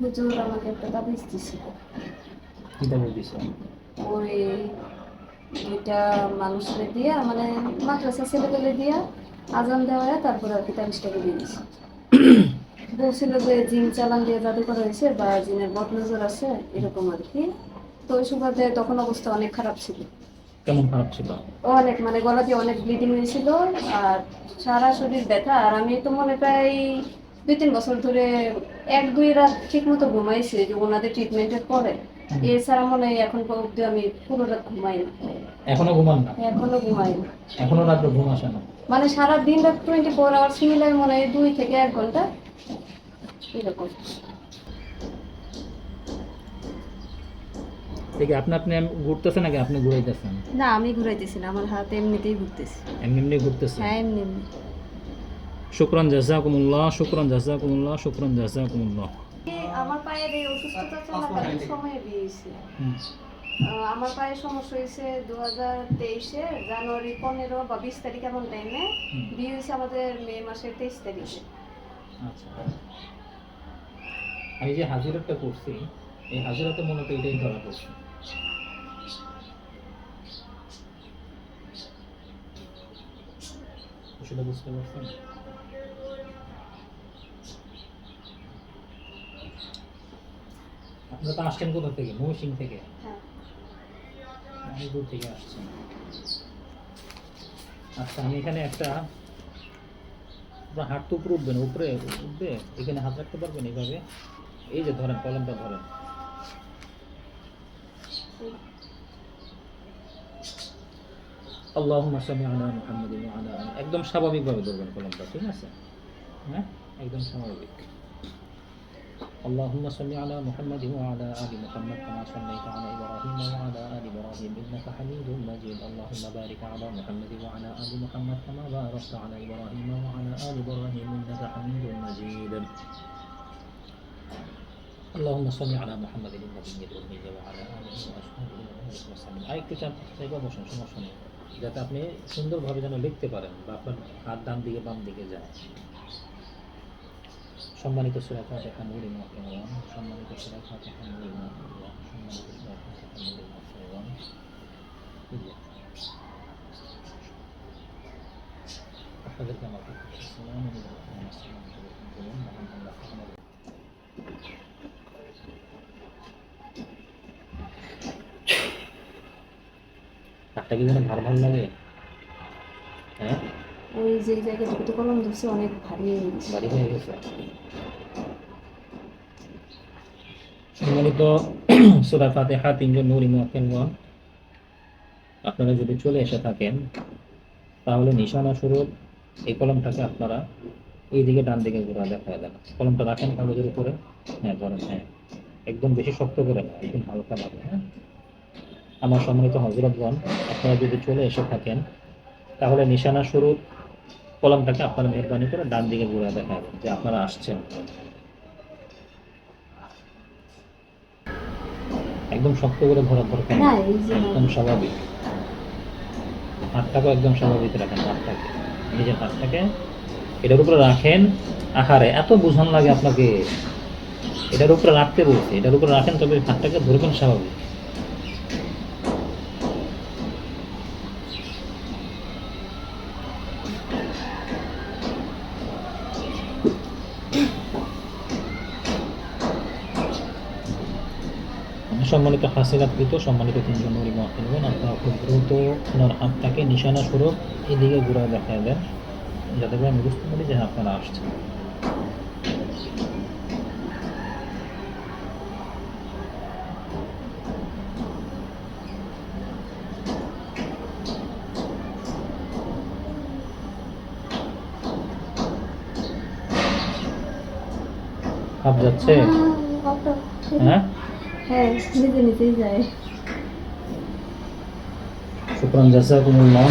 হুজুর আমাকে একটা তাবিজ দিছিল কি দাবি দিছে? ওই দুইটা মানুষকে দিয়া মানে মাদ্রাসা ছেলেপেলে দিয়া আজান দেওয়া হয় তারপরে আর কি তাবিজটাকে দিয়ে দিছে। বলছিল যে জিন চালান দিয়ে জাদু করা হয়েছে বা জিনের বদনজর আছে এরকম আর কি। তো ওই সুবাদে তখন অবস্থা অনেক খারাপ ছিল। কেমন খারাপ ছিল? অনেক মানে গলা দিয়ে অনেক ব্লিডিং হয়েছিল আর সারা শরীর ব্যথা। আর আমি তো মনে প্রায় দুই তিন বছর ধরে এক দুই রাত ঠিক মতো ঘুমাইছি যে ওনাদের ট্রিটমেন্টের পরে। এছাড়া মনে হয় এখন অব্দি আমি পুরো রাত ঘুমাই না। এখনও ঘুমান না? এখনও ঘুমাই না। এখনও রাত্রে ঘুম আসে না? মানে সারা দিন রাত টোয়েন্টি ফোর আওয়ার্স মিলাই মনে হয় দুই থেকে এক ঘণ্টা। এরকম। দেখি আপনি আপনি ঘুরতেছেন নাকি? আপনি ঘুরাইতেছেন? না আমি ঘুরাইতেছি না। আমার হাত এমনিতেই ঘুরতেছি। এমনি এমনি ঘুরতেছে হ্যাঁ এমনি এমনি। শুক্রান জাজাকুমুল্লাহ শুক্রান জাজাকুমুল্লাহ শুক্রান জাজাকুমুল্লাহ। এই আমার পায়ের এই অসুস্থতা চলাকালীন সময়ে দিয়েছে হুম। আমার পায়ের সমস্যা হয়েছে দু হাজার তেইশে জানুয়ারি পনেরো বা বিশ তারিখ এমন টাইমে। বিয়ে হয়েছে আমাদের মে মাসের তেইশ তারিখে। আচ্ছা। আমি যে হাজিরাটা করছি এই হাজিরাতে মূলত এটাই ধরা পড়ছে। সেটা বুঝতে পারছেন? তো আসছেন কোথা থেকে? মৌসিং থেকে। হ্যাঁ। দূর থেকে আসছেন। আচ্ছা আমি এখানে একটা আপনার হাত তো উপরে উঠবেন উপরে উঠবে? এখানে হাত রাখতে পারবেন এইভাবে? এই যে ধরেন কলমটা ধরেন। আল্লাহুম্মা সাল্লি আলা মুহাম্মাদিন ওয়া আলা। একদম স্বাভাবিকভাবে ধরবেন কলমটা ঠিক আছে? হ্যাঁ? একদম স্বাভাবিক। اللهم صل على محمد وعلى آل محمد كما صليت على إبراهيم وعلى آل إبراهيم إنك حميد مجيد اللهم بارك على محمد وعلى آل محمد كما باركت على إبراهيم وعلى آل إبراهيم إنك حميد مجيد اللهم صل على محمد النبي الأمي وعلى آله وأصحابه وسلم আরেকটু চাপ চাইবা বসেন সমস্যা নেই যাতে আপনি সুন্দরভাবে যেন লিখতে পারেন বা আপনার হাত ডান দিকে বাম দিকে যায় সম্মানিত সুরা ফাতিহা নূরে মুহতারাম সম্মানিত সুরা ফাতিহা নূরে মুহতারাম সম্মানিত সুরা ফাতিহা নূরে মুহতারাম আপনাদেরকে আমার সালাম এবং আসসালামু আলাইকুম বলুন মহান আল্লাহ আমাদের কি যেন ভার ভার লাগে ওই যে জায়গায় দুটো কলম ধরছে অনেক ভারী হয়ে গেছে বাড়ি হয়ে গেছে সম্মানিত সুরা ফাতিহা তিনজন নুরি মুয়াক্কিনগণ আপনারা যদি চলে এসে থাকেন তাহলে নিশানা স্বরূপ এই কলমটাকে আপনারা এই দিকে ডান দিকে ঘোরা দেখা দেন। কলমটা রাখেন কাগজের উপরে। হ্যাঁ ধরেন হ্যাঁ। একদম বেশি শক্ত করে না একদম হালকা ভাবে হ্যাঁ। আমার সম্মানিত হজরতগণ আপনারা যদি চলে এসে থাকেন তাহলে নিশানা স্বরূপ কলমটাকে আপনারা মেহরবানি করে ডান দিকে ঘুরে দেখাবেন যে আপনারা আসছেন। একদম শক্ত করে ধরার দরকার একদম স্বাভাবিক। হাতটাকে একদম স্বাভাবিক রাখেন হাতটাকে। নিজের হাতটাকে এটার উপরে রাখেন। আহারে এত বুঝান লাগে আপনাকে। এটার উপরে রাখতে বলছে এটার উপরে রাখেন তবে হাতটাকে ধরবেন স্বাভাবিক। সম্মানিত হাসিরাতকৃত সম্মানিত তিনজন নরি মহাকিনগণ আপনারা খুব দ্রুত ওনার হাতটাকে নিশানা স্বরূপ এদিকে ঘুরে দেখা দেন যাতে করে আমি বুঝতে পারি যে হ্যাঁ, আপনারা আসছেন। হাত যাচ্ছে? হ্যাঁ? হ্যাঁ নিজে নিজেই যায়। শুক্রান জাজাকুমুল্লাহ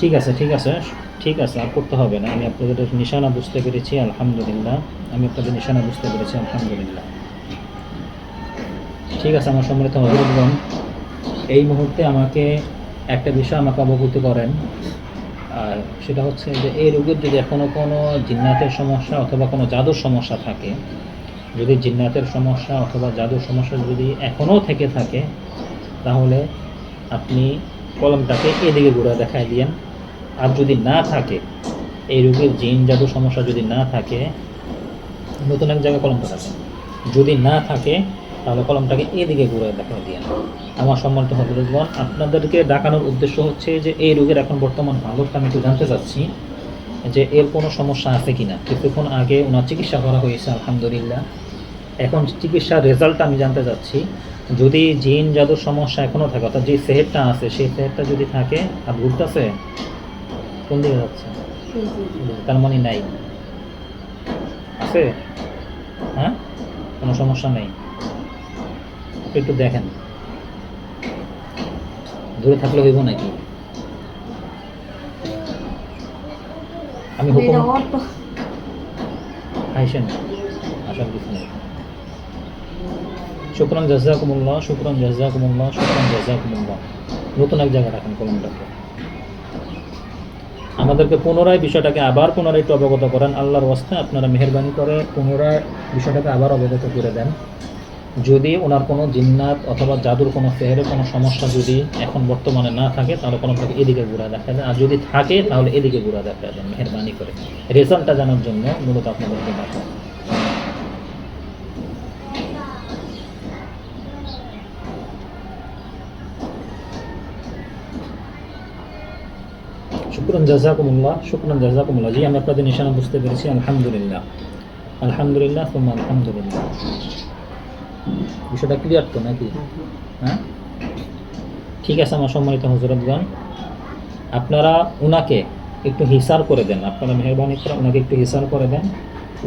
ঠিক আছে ঠিক আছে ঠিক আছে, আর করতে হবে না। আমি আপনাদের নিশানা বুঝতে পেরেছি, আলহামদুলিল্লাহ। আমি আপনাদের নিশানা বুঝতে পেরেছি, আলহামদুলিল্লাহ। ঠিক আছে, আমার সম্মানিত হজরতগণ এই মুহূর্তে আমাকে একটা বিষয় আমাকে অবগত করেন। সেটা হচ্ছে যে, এই রোগের যদি এখনও কোনো জিন্নাতের সমস্যা অথবা কোনো জাদুর সমস্যা থাকে যদি জিন্নাতের সমস্যা অথবা জাদুর সমস্যা যদি এখনও থেকে থাকে, তাহলে আপনি কলমটাকে এদিকে ঘুরে দেখায় দিয়েন। আর যদি না থাকে, এই রোগীর জিন জাদু সমস্যা যদি না থাকে, নতুন এক জায়গায় কলমটা থাকে যদি না থাকে, তাহলে কলমটাকে এদিকে ঘুরে দেখা দিয়ে আমার সম্মানিত হজরতগণ, আপনাদেরকে ডাকানোর উদ্দেশ্য হচ্ছে যে, এই রোগের এখন বর্তমান হালতটা আমি একটু জানতে চাচ্ছি। যে এর কোনো সমস্যা আছে কিনা। কিছুক্ষণ আগে ওনার চিকিৎসা করা হয়েছে, আলহামদুলিল্লাহ। এখন চিকিৎসার রেজাল্ট আমি জানতে চাচ্ছি, যদি জিন জাদুর সমস্যা এখনও থাকে, অর্থাৎ যে সেহেরটা আছে, সেই সেহেরটা যদি থাকে, আর ঘুরতেছে কোন দিকে যাচ্ছে? তার মানে নাই। আছে? হ্যাঁ? কোনো সমস্যা নেই। একটু দেখেন। দূরে থাকলে হইব নাকি? আমি হুকুম আইসেন আসার কিছু নেই। শুক্রান জাজাকুমুল্লাহ শুক্রান জাজাকুমুল্লাহ শুক্রান জাজাকুমুল্লাহ। নতুন এক জায়গায় রাখেন কলমটাকে। আমাদেরকে পুনরায় বিষয়টাকে আবার পুনরায় একটু অবগত করেন। আল্লাহর ওয়াস্তে আপনারা মেহরবানি করে পুনরায় বিষয়টাকে আবার অবগত করে দেন। যদি ওনার কোনো জিন্নাত অথবা জাদুর কোনো ফেহের কোনো সমস্যা যদি এখন বর্তমানে না থাকে, তাহলে কলমটাকে এদিকে ঘুরা দেখা দেন আর যদি থাকে, তাহলে এদিকে ঘুরা দেখা দেন মেহরবানি করে। রেজাল্টটা জানার জন্য মূলত আপনাদেরকে ডাকা শুক্রন জাজাকুমুল্লাহ শুক্রন জাজাকুমুল্লাহ। জি, আমি আপনাদের নিশানা বুঝতে পেরেছি। আলহামদুলিল্লাহ। আলহামদুলিল্লাহ তোমা আলহামদুলিল্লাহ। বিষয়টা ক্লিয়ার তো নাকি? হ্যাঁ? ঠিক আছে, আমার সম্মানিত হজরতগণ আপনারা ওনাকে একটু হিসার করে দেন। আপনারা মেহরবানি করে ওনাকে একটু হিসার করে দেন।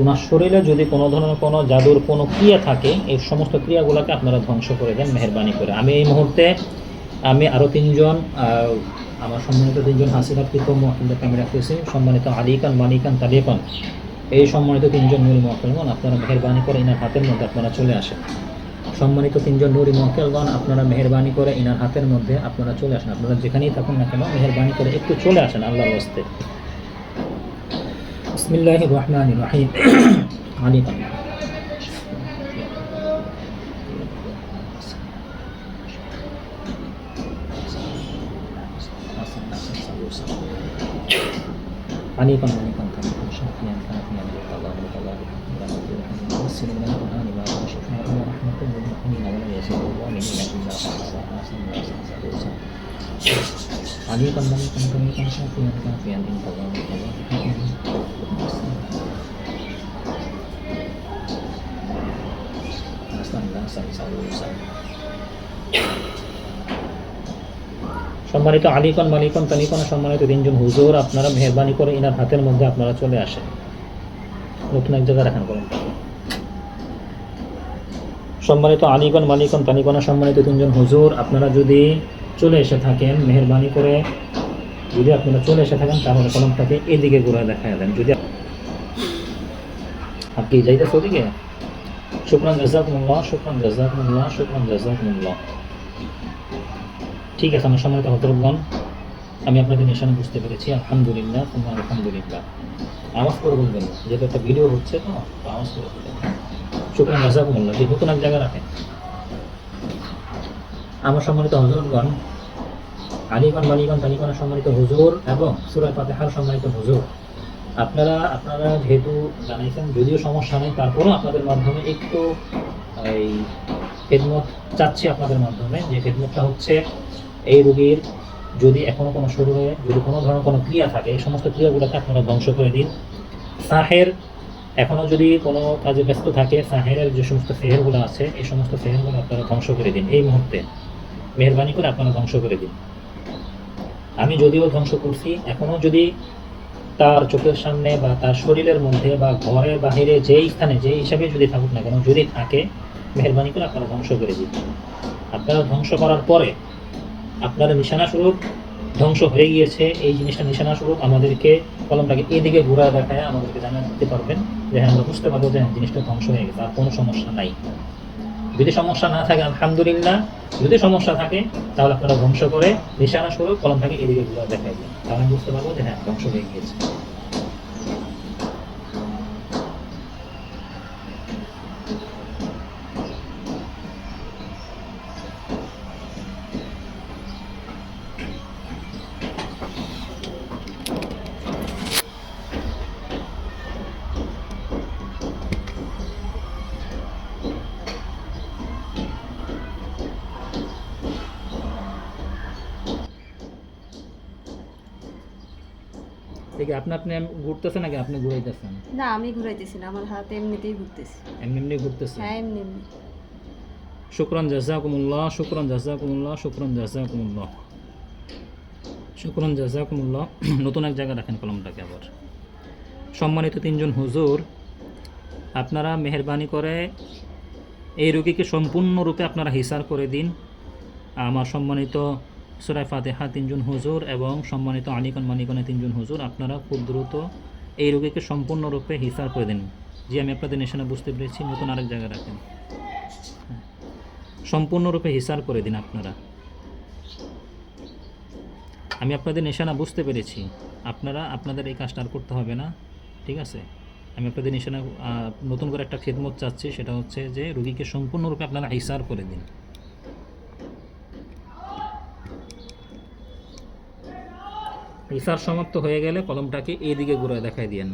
ওনার শরীরে যদি কোনো ধরনের কোনো জাদুর কোনো ক্রিয়া থাকে, এই সমস্ত ক্রিয়াগুলোকে আপনারা ধ্বংস করে দেন মেহরবানি করে। আমি এই মুহূর্তে, আমি আরও তিনজন আমার সম্মানিত তিনজন হাসিনাত কৃতম মহিন্দা আমি রাখতেছি সম্মানিত আলিকান, মানিকান, তালিকান। এই সম্মানিত তিনজন নুরি মহকেলগণ আপনারা মেহরবানি করে এনার হাতের মধ্যে আপনারা চলে আসেন। সম্মানিত তিনজন নুরি মহকেলগণ আপনারা মেহরবানি করে ইনার হাতের মধ্যে আপনারা চলে আসেন। আপনারা যেখানেই থাকুন না কেন, মেহরবানি করে একটু চলে আসেন আল্লাহর হস্তে। আনি রহমান রাহিম। সম্মানিত আলিকন, মালিকন, তালিকন, সম্মানিত তিনজন হুজুর, আপনারা মেহরবানি করে ইনার হাতের মধ্যে আপনারা চলে আসেন। নতুন এক জায়গায় রাখান করেন সম্মানিত আলিগণ মালিকন তালিকন সম্মানিত তিনজন হুজুর, আপনারা যদি চলে এসে থাকেন, মেহরবানি করে যদি আপনারা চলে এসে থাকেন, তাহলে কলমটাকে এদিকে ঘুরে দেখা দেন। যদি আপনি যাইতেছে ওদিকে, শুক্রান জাজাকুমুল্লাহ শুক্রান জাজাকুমুল্লাহ শুক্রান জাজাকুমুল্লাহ। ঠিক আছে, আমার সম্মানিত হজরতগণ আমি আপনাদের নিশানা বুঝতে পেরেছি, আলহামদুলিল্লাহ আলহামদুলিল্লাহ। আওয়াজ করে বলবেন, যেহেতু একটা ভিডিও হচ্ছে তো আওয়াজ করে বলবেন। শুক্রান জাজাকুমুল্লাহ যে নতুন এক জায়গায় রাখেন। আমার সম্মানিত হজরতগণ আলিগণ মালিগণ তালিগণ সম্মানিত হুজুর এবং সুরায় ফাতেহার সম্মানিত হুজুর, আপনারা আপনারা যেহেতু জানাইছেন, যদিও সমস্যা নেই, তারপরও আপনাদের মাধ্যমে একটু এই খেদমত চাচ্ছি আপনাদের মাধ্যমে। যে খেদমতটা হচ্ছে, এই রোগীর যদি এখনও কোনো শরীরে, যদি কোনো ধরনের কোনো ক্রিয়া থাকে, এই সমস্ত ক্রিয়াগুলোকে আপনারা ধ্বংস করে দিন। সাহের এখনও যদি কোনো কাজে ব্যস্ত থাকে, সাহেরের যে সমস্ত ফেহেরগুলো আছে, এই সমস্ত ফেহেরগুলো আপনারা ধ্বংস করে দিন। এই মুহূর্তে। মেহরবানি করে আপনারা ধ্বংস করে দিন। আমি যদিও ধ্বংস করছি, এখনও যদি তার চোখের সামনে বা তার শরীরের মধ্যে বা ঘরে বাহিরে যেই স্থানে, যেই হিসাবে যদি থাকুক না কেন, যদি থাকে, মেহরবানি করে আপনারা ধ্বংস করে দিন। আপনারা ধ্বংস করার পরে আপনারা নিশানা স্বরূপ ধ্বংস হয়ে গিয়েছে এই জিনিসটা নিশানা স্বরূপ আমাদেরকে কলমটাকে এদিকে ঘুরা দেখায় আমাদেরকে জানা দিতে পারবেন যে হ্যাঁ আমরা বুঝতে পারব যে হ্যাঁ, জিনিসটা ধ্বংস হয়ে গেছে আর কোনো সমস্যা নাই। যদি সমস্যা না থাকে আলহামদুলিল্লাহ যদি সমস্যা থাকে তাহলে আপনারা ধ্বংস করে নিশানা স্বরূপ কলমটাকে এদিকে ঘুরা দিন। তাহলে বুঝতে পারব যে হ্যাঁ ধ্বংস হয়ে গিয়েছে। কি আপনি আপনি ঘুরতেছেন নাকি আপনি ঘুরাইতেছেন? না আমি ঘুরাইতেছি না আমার হাত এমনিতেই ঘুরতেছে। এমনি এমনি ঘুরতেছেন? হ্যাঁ এমনি এমনি। শুক্রান জাজাকুমুল্লাহ শুক্রান জাজাকুমুল্লাহ শুক্রান জাজাকুমুল্লাহ। শুক্রান জাজাকুমুল্লাহ নতুন এক জায়গায় রাখেন কলমটাকে আবার। সম্মানিত তিনজন হুজুর আপনারা মেহরবানি করে এই রোগীকে সম্পূর্ণরূপে আপনারা হিসার করে দিন। আমার সম্মানিত সুরাই ফাতেহা তিনজন হুজুর এবং সম্মানিত আনিকন মানিকনে তিনজন হুজুর, আপনারা খুব দ্রুত এই রোগীকে সম্পূর্ণরূপে হিসার করে দিন। যে আমি আপনাদের নিশানা বুঝতে পেরেছি, নতুন আরেক জায়গায় রাখেন। সম্পূর্ণরূপে হিসার করে দিন আপনারা। আমি আপনাদের নিশানা বুঝতে পেরেছি, আপনারা, আপনাদের এই কাজটা আর করতে হবে না, ঠিক আছে? আমি আপনাদের নিশানা নতুন করে একটা খেদমত চাচ্ছি, সেটা হচ্ছে যে রুগীকে সম্পূর্ণরূপে আপনারা হিসার করে দিন। হিসার সমাপ্ত হয়ে গেলে কলমটাকে এদিকে ঘুরে দেখাই দিয়েন।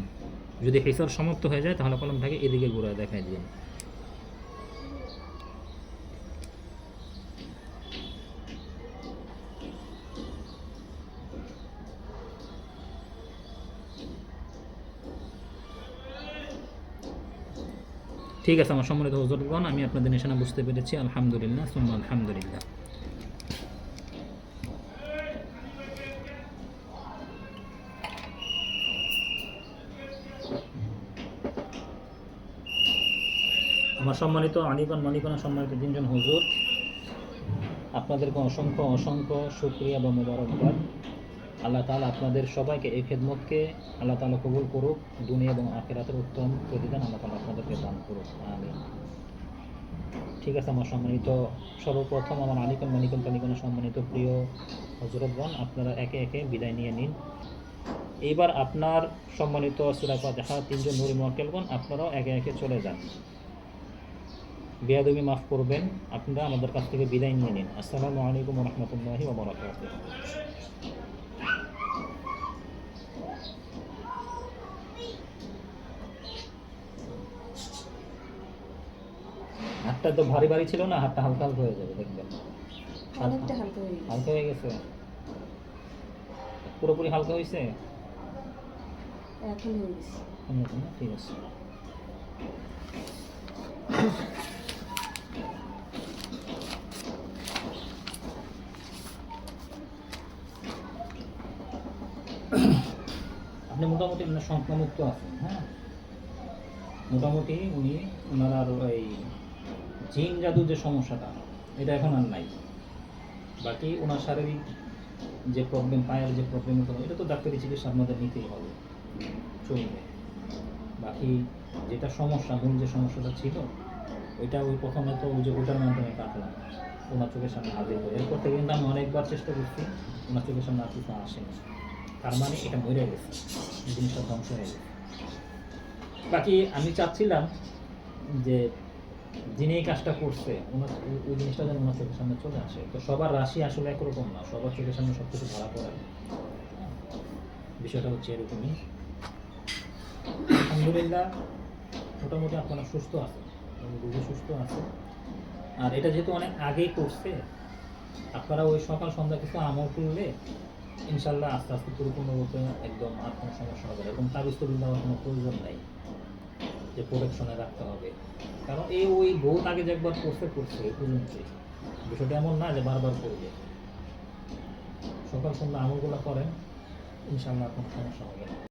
যদি হিসার সমাপ্ত হয়ে যায়, তাহলে কলমটাকে এদিকে ঘুরে দেখাই দিন ঠিক আছে, আমার সম্মানিত হজরতগণ আমি আপনাদের নিশানা বুঝতে পেরেছি। আলহামদুলিল্লাহ, সুম্মা আলহামদুলিল্লাহ। সম্মানিত আনিকন মানিকনা সম্মানিত তিনজন হুজুর আপনাদেরকে অসংখ্য অসংখ্য শুক্রিয়া বা মোবারকবাদ। আল্লাহ তাআলা আপনাদের সবাইকে এই খেদমতকে আল্লাহ তাআলা কবুল করুক, দুনিয়া এবং আখেরাতের উত্তম প্রতিদান আল্লাহ তাআলা আপনাদেরকে দান করুক, আমিন। ঠিক আছে, আমার সম্মানিত, সর্বপ্রথম আমার আনিকন মানিকন তানিকনের সম্মানিত প্রিয় হজরতগণ আপনারা একে একে বিদায় নিয়ে নিন। এইবার আপনার সম্মানিত সুরাফা দেখা তিনজন নুরি মোয়াক্কেলগণ আপনারাও একে একে চলে যান। বেয়াদবি মাফ করবেন আপনারা আমাদের কাছ থেকে বিদায় নিয়ে নিন। আসসালামু আলাইকুম রহমতুল্লাহি ওবরাকাতুহ হাতটা তো ভারী ভারী ছিল না হাতটা হালকা হালকা হয়ে যাবে দেখবেন। হালকা হয়ে গেছে। পুরোপুরি হালকা হয়েছে? হয়ে ঠিক আছে। আপনি মোটামুটি মানে সংক্রমুক্ত আছেন হ্যাঁ? মোটামুটি উনি ওনার আর ওই জিন জাদুর যে সমস্যাটা, এটা এখন আর নাই। বাকি ওনার শারীরিক যে প্রবলেম পায়ের যে প্রবলেম এটা তো ডাক্তারি চিকিৎসা আপনাদের নিতেই হবে। চলবে। বাকি যেটা সমস্যা, মূল যে সমস্যাটা ছিল, ওইটা ওই প্রথমে তো ওই যে ওটার মাধ্যমে কাটলাম। ওনার চোখের সামনে হাজির করে। এরপর থেকে কিন্তু আমি অনেকবার চেষ্টা করছি, ওনার চোখের সামনে আর কিছু আসেনি। তার মানে এটা মরে গেছে জিনিসটা ধ্বংস হয়ে গেছে। বাকি আমি চাচ্ছিলাম যে যিনি এই কাজটা করছে ওই- জিনিসটা যেন ওনার চোখের সামনে চলে আসে। তো সবার রাশি আসলে একরকম না, সবার চোখের সামনে সব কিছু ধরা পড়ে। বিষয়টা হচ্ছে এরকমই। আলহামদুলিল্লাহ, মোটামুটি আপনারা সুস্থ আছে রোগী সুস্থ আছে আর এটা যেহেতু অনেক আগেই করছে, আপনারা ওই সকাল সন্ধ্যা কিছু আমল করলে ইনশাল্লাহ আস্তে আস্তে পরিপূর্ণরূপে একদম আর কোনো সমস্যা হবে এবং তবিজ দেওয়ার কোনো প্রয়োজন নেই যে প্রোটেকশনে রাখতে হবে। কারণ এই ওই বহুত আগে যে একবার করছে করছে এই পর্যন্ত বিষয়টা এমন না যে বারবার করবে। সকাল সন্ধ্যা আমলগুলো করেন ইনশাল্লাহ কোনো সমস্যা হবে না।